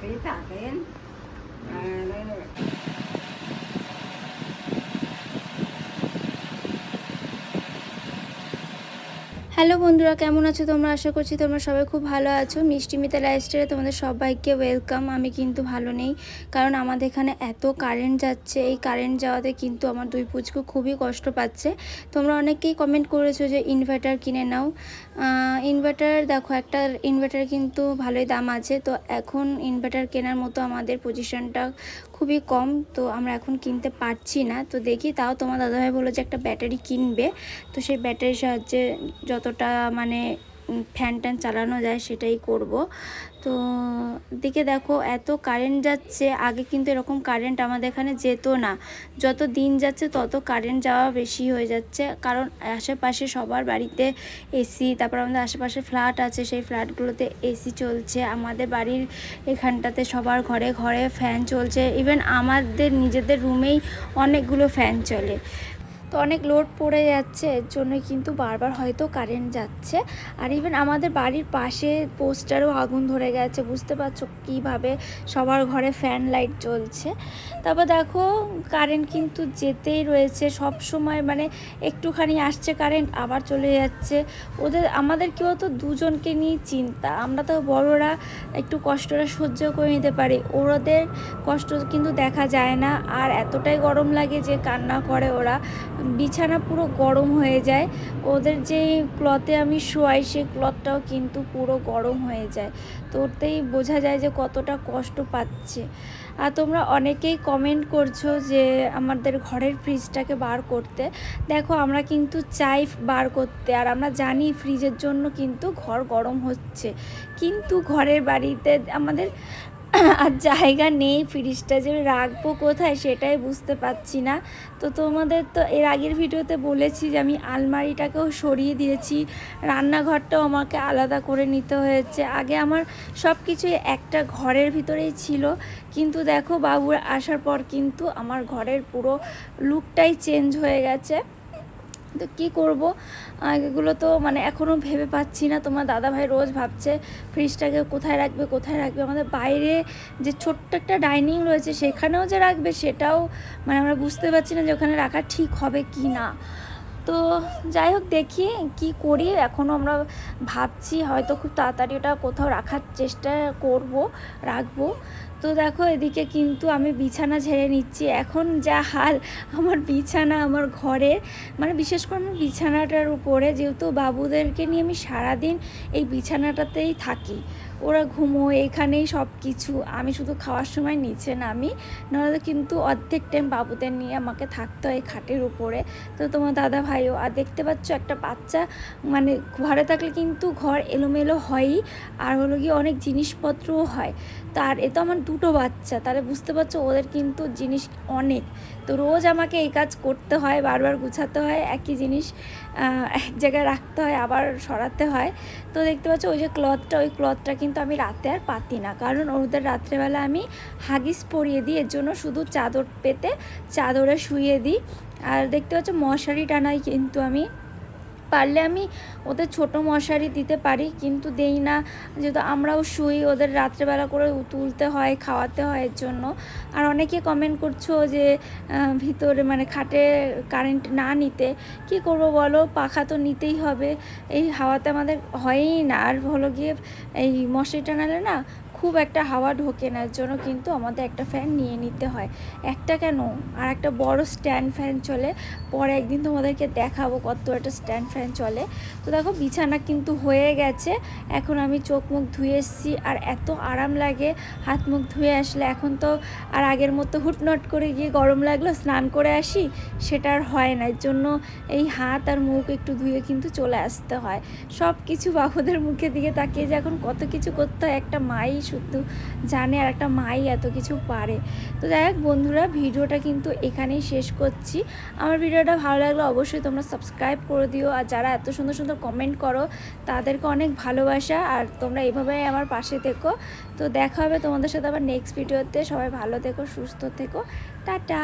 তাড়াতাড়ি তাড়াতাড়ি আর হ্যালো বন্ধুরা, কেমন আছো তোমরা? আশা করছি তোমরা সবাই খুব ভালো আছো। মিষ্টি মিতা লাইফস্টাইলে তোমাদের সবাইকে ওয়েলকাম আমি কিন্তু ভালো নেই, কারণ আমাদের এখানে এত কারেন্ট যাচ্ছে। এই কারেন্ট যাওয়াতে কিন্তু আমার দুই পুচকু খুবই কষ্ট পাচ্ছে। তোমরা অনেকেই কমেন্ট করেছ যে ইনভার্টার কিনে নাও। ইনভার্টার দেখো, একটা ইনভার্টার কিন্তু ভালোই দাম আছে। তো এখন ইনভার্টার কেনার মতো আমাদের পজিশনটা খুবই কম, তো আমরা এখন কিনতে পারছি না। তো দেখি তাও তোমার দাদাভাই বলল যে একটা ব্যাটারি কিনবে। তো সেই ব্যাটারির সাহায্যে যতটা মানে ফ্যান ট্যান চালানো যায়, সেটাই করব। তো দিকে দেখো, এত কারেন্ট যাচ্ছে, আগে কিন্তু এরকম কারেন্ট আমাদের এখানে যেত না। যত দিন যাচ্ছে, তত কারেন্ট যাওয়া বেশি হয়ে যাচ্ছে। কারণ আশেপাশে সবার বাড়িতে এসি তারপর আমাদের আশেপাশে ফ্ল্যাট আছে, সেই ফ্ল্যাটগুলোতে এসি চলছে। আমাদের বাড়ির এখানটাতে সবার ঘরে ঘরে ফ্যান চলছে। ইভেন আমাদের নিজেদের রুমেই অনেকগুলো ফ্যান চলে। তো অনেক লোড পড়ে যাচ্ছে, এর জন্য কিন্তু বারবার হয়তো কারেন্ট যাচ্ছে। আর ইভেন আমাদের বাড়ির পাশে পোস্টারও আগুন ধরে গেছে, বুঝতে পারছ কীভাবে? সবার ঘরে ফ্যান লাইট জ্বলছে। তারপর দেখো কারেন্ট কিন্তু যেতেই রয়েছে, সব সময় মানে একটুখানি আসছে কারেন্ট আবার চলে যাচ্ছে। ওদের, আমাদের কি হতো দুজনকে নিয়ে চিন্তা। আমরা তো বড়রা একটু কষ্টটা সহ্য করে নিতে পারি। ওদের কষ্ট কিন্তু দেখা যায় না। আর এতটাই গরম লাগে যে কান্না করে ওরা। বিছানা পুরো গরম হয়ে যায়। ওদের যে ক্লথে আমি শোয়াই, সেই ক্লথটাও কিন্তু পুরো গরম হয়ে যায়। তো ওতেই বোঝা যায় যে কতটা কষ্ট পাচ্ছে। আর তোমরা অনেকেই কমেন্ট করছ যে আমাদের ঘরের ফ্রিজটাকে বার করতে। দেখো, আমরা কিন্তু চাই বার করতে। আর আমরা জানি ফ্রিজের জন্য কিন্তু ঘর গরম হচ্ছে। কিন্তু ঘরের বাড়িতে আমাদের আর জায়গা নেই ফ্রিজটা যে রাখব কোথায় সেটাই বুঝতে পারছি না। তো তোমাদের তো এর আগের ভিডিওতে বলেছি যে আমি আলমারিটাকেও সরিয়ে দিয়েছি। রান্নাঘরটাও আমাকে আলাদা করে নিতে হয়েছে। আগে আমার সব কিছুই একটা ঘরের ভিতরেই ছিল। কিন্তু দেখো বাবুর আসার পর কিন্তু আমার ঘরের পুরো লুকটাই চেঞ্জ হয়ে গেছে। তো কি করব? এগুলো তো মানে এখনও ভেবে পাচ্ছি না। তোমার দাদা ভাই রোজ ভাবছে, ফ্রিজটাকে কোথায় রাখবে কোথায় রাখবে? আমাদের বাইরে যে ছোট্ট একটা ডাইনিং রয়েছে, সেখানেও যে রাখবে, সেটাও মানে আমরা বুঝতে পারছি না যে ওখানে রাখা ঠিক হবে কি না। তো যাই হোক, দেখি কি করি। এখনও আমরা ভাবছি হয়তো খুব তাড়াতাড়ি ওটা কোথাও রাখার চেষ্টা করব, রাখব। তো দেখো, এদিকে কিন্তু আমি বিছানা ঝেড়ে নিচ্ছি। এখন যা হাল আমার বিছানা, আমার ঘরে মানে বিশেষ করে আমার বিছানাটার উপরে, যেহেতু বাবুদেরকে নিয়ে আমি সারাদিন এই বিছানাটাতেই থাকি। ওরা ঘুমো এখানেই সব কিছু আমি শুধু খাওয়ার সময় নিচে নামি, নাহলে কিন্তু অর্ধেক টাইম বাবুদের নিয়ে আমাকে থাকতে হয় খাটের উপরে। তো তোমার দাদা ভাইও, আর দেখতে পাচ্ছ একটা বাচ্চা মানে ঘরে থাকলে কিন্তু ঘর এলোমেলো হয়ই। আর হলো গিয়ে অনেক জিনিসপত্রও হয়। তার এ তো আমার দুটো বাচ্চা, তাহলে বুঝতে পারছ ওদের কিন্তু জিনিস অনেক। তো রোজ আমাকে এই কাজ করতে হয়, বারবার গুছাতে হয়, একই জিনিস এক জায়গায় রাখতে হয়, আবার সরাতে হয়। তো দেখতে পাচ্ছ ওই যে ক্লথটা ওই ক্লথটা কিন্তু আমি রাতে আর পাতি না। কারণ ওদের রাত্রেবেলা আমি হাগিস পরিয়ে দিই, এর জন্য শুধু চাদর পেতে চাদরে শুয়ে দিই। আর দেখতে পাচ্ছ মশারি টানাই কিন্তু আমি পারলে আমি ওদের ছোট মশারি দিতে পারি, কিন্তু দেই না। যেহেতু আমরাও শুই, ওদের রাত্রেবেলা করে তুলতে হয়, খাওয়াতে হয় এর জন্য। আর অনেকে কমেন্ট করছ যে ভিতরে মানে খাটে কারেন্ট না নিতে। কি করব বলো? পাখা তো নিতেই হবে। এই হাওয়াতে আমাদের হয়ই না। আর হলো গিয়ে এই মশারি টানালে না খুব একটা হাওয়া ঢোকে না জন্য কিন্তু আমাদের একটা ফ্যান নিয়ে নিতে হয়। একটা কেন? আর একটা বড় স্ট্যান্ড ফ্যান চলে, পরে একদিন তোমাদেরকে দেখাবো কত একটা স্ট্যান্ড ফ্যান চলে। তো দেখো, বিছানা কিন্তু হয়ে গেছে, এখন আমি চোখ মুখ ধুয়ে এসেছি, আর এত আরাম লাগে, হাত মুখ ধুয়ে আসলে এখন তো আর আগের মতো হুটনট করে গিয়ে গরম লাগল, স্নান করে আসি, সেটা আর হয় না, এর জন্য এই হাত আর মুখ একটু ধুয়ে কিন্তু চলে আসতে হয়। সব কিছু বাবুদের মুখের দিকে তাকিয়ে যে এখন কত কিছু করতে হয়, একটা মাই শুধু জানে আর একটা মাই এত কিছু পারে। তো যাই হোক বন্ধুরা, ভিডিওটা কিন্তু এখানেই শেষ করছি। আমার ভিডিওটা ভালো লাগলে অবশ্যই তোমরা সাবস্ক্রাইব করে দিও। আর যারা এত সুন্দর সুন্দর কমেন্ট করো, তাদেরকে অনেক ভালোবাসা। আর তোমরা এভাবেই আমার পাশে থেকো। তো দেখা হবে তোমাদের সাথে আবার নেক্সট ভিডিওতে সবাই ভালো থেকো, সুস্থ থেকো। টাটা!